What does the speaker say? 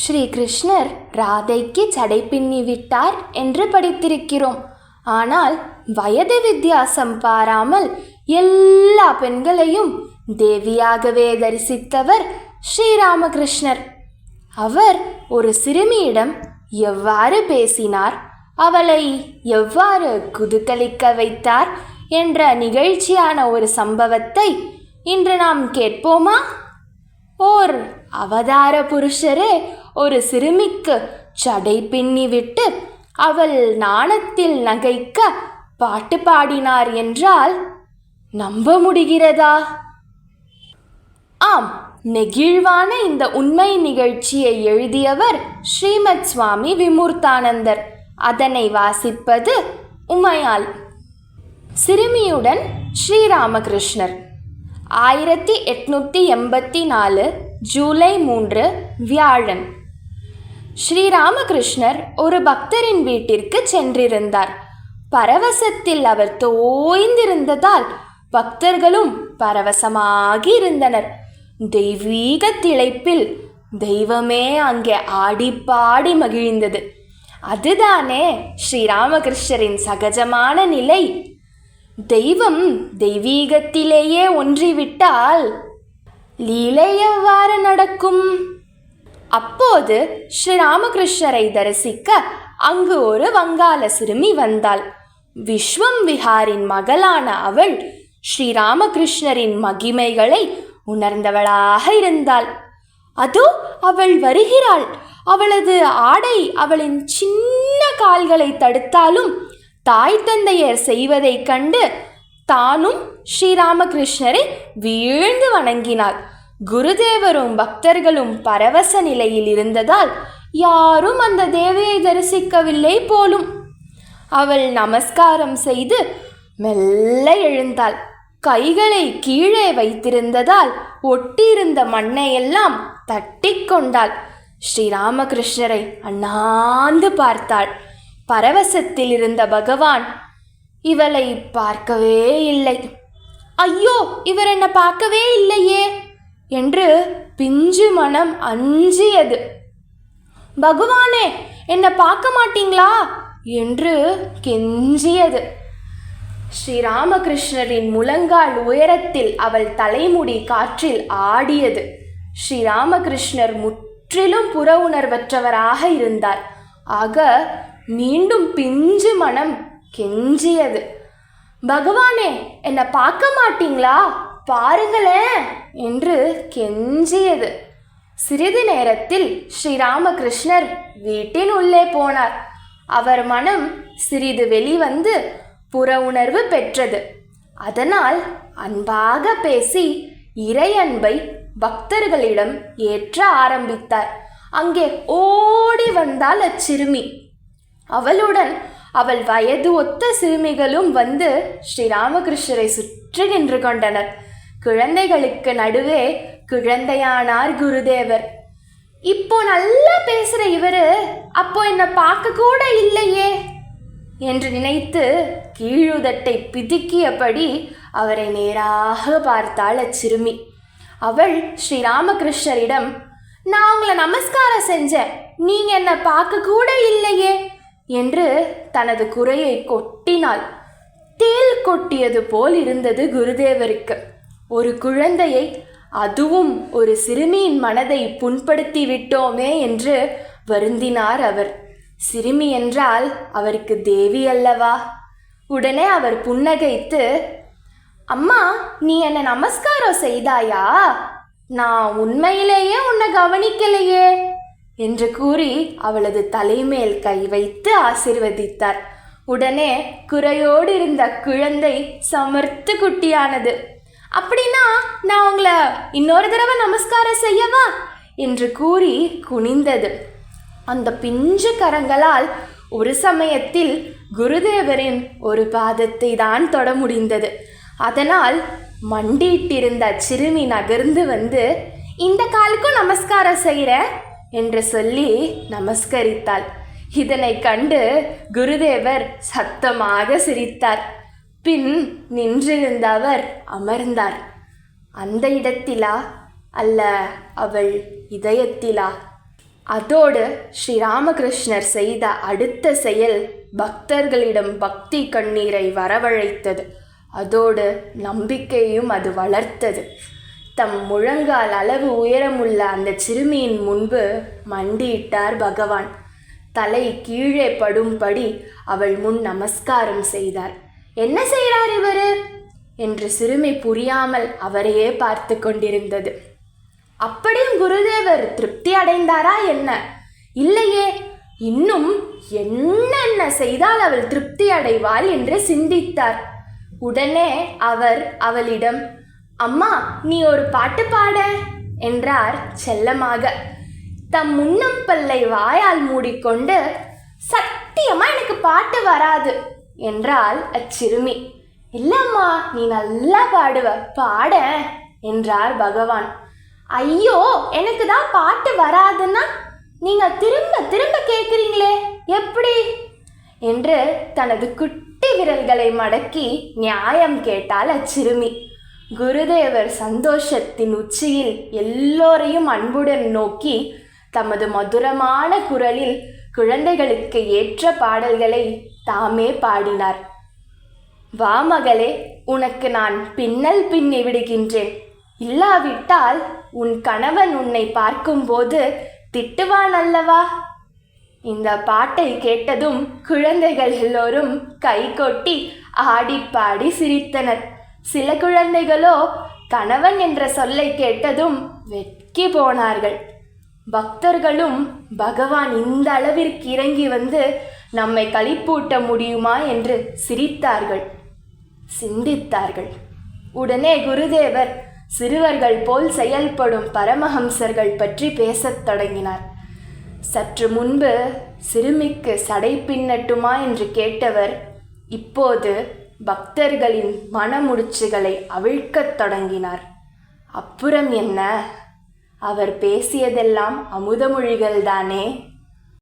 ஸ்ரீ கிருஷ்ணர் ராதைக்கு சடை பின்னி விட்டார் என்று படித்திருக்கிறோம். ஆனால் வயது வித்தியாசம் பாராமல் எல்லா பெண்களையும் தேவியாகவே தரிசித்தவர் ஸ்ரீராமகிருஷ்ணர். அவர் ஒரு சிறுமியிடம் எவ்வாறு பேசினார்? அவளை எவ்வாறு குதுகலிக்க வைத்தார்? என்ற நிகழ்ச்சியான ஒரு சம்பவத்தை இன்று நாம் கேட்போமா? ஓர் அவதார புருஷரே ஒரு சிறுமிக்கு சடை பின்னி விட்டு அவள் நாணத்தில் நகைக்க பாட்டு பாடினார் என்றால் நம்ப முடிகிறதா? ஆம் நெகிழ்வான இந்த உண்மை நிகழ்ச்சியை எழுதியவர் ஸ்ரீமத் சுவாமி விமூர்த்தானந்தர். அதனை வாசிப்பது உமையால். சிறுமியுடன் ஸ்ரீராமகிருஷ்ணர். ஆயிரத்தி எட்நூற்றி எண்பத்தி நாலு ஜூலை மூன்று வியாழன். ஸ்ரீராமகிருஷ்ணர் ஒரு பக்தரின் வீட்டிற்கு சென்றிருந்தார். பரவசத்தில் அவர் தோய்ந்திருந்ததால் பக்தர்களும் பரவசமாகி இருந்தனர். தெய்வீக திளைப்பில் தெய்வமே அங்கே ஆடிப்பாடி மகிழ்ந்தது. அதுதானே ஸ்ரீராமகிருஷ்ணரின் சகஜமான நிலை. தெய்வம் தெய்வீகத்திலேயே ஒன்றிவிட்டால் லீலை எவ்வாறு நடக்கும்? அப்போது ஸ்ரீராமகிருஷ்ணரை தரிசிக்க அங்கு ஒரு வங்காள சிறுமி வந்தாள். விஸ்வம் விஹாரின் மகளான அவள் ஸ்ரீராமகிருஷ்ணரின் மகிமைகளை உணர்ந்தவளாக இருந்தாள். அதோ அவள் வருகிறாள். அவளது ஆடை அவளின் சின்ன கால்களை தடுத்தாலும் தாய் தந்தையர் செய்வதைக் கண்டு தானும் ஸ்ரீராமகிருஷ்ணரை வீழ்ந்து வணங்கினாள். குருதேவரும் பக்தர்களும் பரவச நிலையில் இருந்ததால் யாரும் அந்த தேவியை தரிசிக்கவில்லை போலும். அவள் நமஸ்காரம் செய்து மெல்ல எழுந்தாள். கைகளை கீழே வைத்திருந்ததால் ஒட்டியிருந்த மண்ணையெல்லாம் தட்டி கொண்டாள். ஸ்ரீராமகிருஷ்ணரை அண்ணாந்து பார்த்தாள். பரவசத்தில் இருந்த பகவான் இவளை பார்க்கவே இல்லை. ஐயோ இவர் என்னை பார்க்கவே இல்லையே என்று பிஞ்சு மனம் அஞ்சியது. பகவானே என்னை பார்க்க மாட்டீங்களா என்று கெஞ்சியது. ஸ்ரீராமகிருஷ்ணரின் முழங்கால் உயரத்தில் அவள் தலைமுடி காற்றில் ஆடியது. ஸ்ரீராமகிருஷ்ணர் முற்றிலும் புற உணர்வற்றவராக இருந்தார். ஆக மீண்டும் பிஞ்சு மனம் கெஞ்சியது. பகவானே என்னை பார்க்க மாட்டீங்களா? பாருங்களேன் என்று கெஞ்சியது. சிறிது நேரத்தில் ஸ்ரீராமகிருஷ்ணர் வீட்டின் உள்ளே போனார். அவர் மனம் சிறிது வெளிவந்து புற உணர்வு பெற்றது. அதனால் அன்பாக பேசி இறை அன்பை பக்தர்களிடம் ஏற்ற ஆரம்பித்தார். அங்கே ஓடி வந்தால் அச்சிறுமி. அவளுடன் அவள் வயது ஒத்த சிறுமிகளும் வந்து ஸ்ரீராமகிருஷ்ணரை சுற்றி நின்று கொண்டனர். குழந்தைகளுக்கு நடுவே குழந்தையானார் குருதேவர். இப்போ நல்லா பேசுற இவரு அப்போ என்ன பார்க்க கூட இல்லையே என்று நினைத்து கீழுதட்டை பிதுக்கியபடி அவரை நேராக பார்த்தாள் அச்சிறுமி. அவள் ஸ்ரீராமகிருஷ்ணரிடம் நான் உங்களை நமஸ்காரம் செஞ்சேன் நீங்க என்ன பார்க்க கூட இல்லையே என்று தனது குறையை கொட்டினாள். தேல் கொட்டியது போல் இருந்தது குருதேவருக்கு. ஒரு குழந்தையை அதுவும் ஒரு சிறுமியின் மனதை புண்படுத்தி விட்டோமே என்று வருந்தினார் அவர். சிறுமி என்றால் அவருக்கு தேவி அல்லவா? உடனே அவர் புன்னகைத்து அம்மா நீ என்ன நமஸ்காரம் செய்தாயா? நான் உண்மையிலேயே உன்னை கவனிக்கலையே. என்று கூறி அவளது தலைமேல் கை வைத்து ஆசிர்வதித்தார். உடனே குறையோடு இருந்த குழந்தை சமர்த்து குட்டியானது. அப்படின்னா நான் உங்களை இன்னொரு தடவை நமஸ்காரம் செய்யவா? என்று கூறி குனிந்தது. அந்த பிஞ்சு கரங்களால் ஒரு சமயத்தில் குருதேவரின் ஒரு பாதத்தை தான் தொட முடிந்தது. அதனால் மண்டியிட்டிருந்த சிறுமி நகர்ந்து வந்து இந்த காலுக்கும் நமஸ்காரம் செய்கிறேன் என்று சொல்லி நமஸ்கரித்தாள். இதனை கண்டு குருதேவர் சத்தமாக சிரித்தார். பின் நின்றிருந்த அவர் அமர்ந்தார். அந்த இடத்திலா? அல்ல அவள் இதயத்திலா? அதோடு ஸ்ரீராமகிருஷ்ணர் செய்த அடுத்த செயல் பக்தர்களிடம் பக்தி கண்ணீரை வரவழைத்தது. அதோடு நம்பிக்கையும் அது வளர்த்தது. தம் முழங்கால் அளவு உயரமுள்ள அந்த சிறுமியின் முன்பு மண்டியிட்டார் பகவான். தலை கீழே படும்படி அவள் முன் நமஸ்காரம் செய்தார். என்ன செய்கிறார் இவர்? என்று சிறுமி புரியாமல் அவரையே பார்த்து கொண்டிருந்தது. அப்படியும் குருதேவர் திருப்தி அடைந்தாரா என்ன? இல்லையே இன்னும் என்னென்ன செய்தால் அவள் திருப்தி அடைவாள்? என்று சிந்தித்தார். உடனே அவர் அவளிடம் அம்மா நீ ஒரு பாட்டு பாட என்றார் செல்லமாக. தம் முன்னம் பல்லை வாயால் மூடிக்கொண்டு சத்தியமா எனக்கு பாட்டு வராது என்றாள் அச்சிறுமி. இல்லம்மா நீ நல்லா பாடுவ பாட என்றார் பகவான். ஐயோ எனக்கு தான் பாட்டு வராதுன்னா நீங்க திரும்ப திரும்ப கேட்குறீங்களே எப்படி? என்று தனது குட்டி விரல்களை மடக்கி நியாயம் கேட்டால் அச்சிறுமி. குருதேவர் சந்தோஷத்தின் உச்சியில் எல்லோரையும் அன்புடன் நோக்கி தமது மதுரமான குரலில் குழந்தைகளுக்கு ஏற்ற பாடல்களை தாமே பாடினார். வா மகளே உனக்கு நான் பின்னல் பின்னி விடுகின்றேன். இல்லாவிட்டால் உன் கணவன் உன்னை பார்க்கும்போது திட்டுவான் அல்லவா இந்த பாட்டை கேட்டதும் குழந்தைகள் எல்லோரும் கை கொட்டி ஆடிப்பாடி சிரித்தனர். சில குழந்தைகளோ கணவன் என்ற சொல்லை கேட்டதும் வெட்கி போனார்கள். பக்தர்களும் பகவான் இந்த அளவிற்கு இறங்கி வந்து நம்மை களிப்பூட்ட முடியுமா? என்று சிரித்தார்கள். சிந்தித்தார்கள். உடனே குருதேவர் சிறுவர்கள் போல் செயல்படும் பரமஹம்சர்கள் பற்றி பேசத் தொடங்கினார். சற்று முன்பு சிறுமிக்கு சடை பின்னட்டுமா? என்று கேட்டவர் இப்போது பக்தர்களின் மனமுடிச்சுகளை அவிழ்க்கத் தொடங்கினார். அப்புறம் என்ன? அவர் பேசியதெல்லாம் அமுதமொழிகள்தானே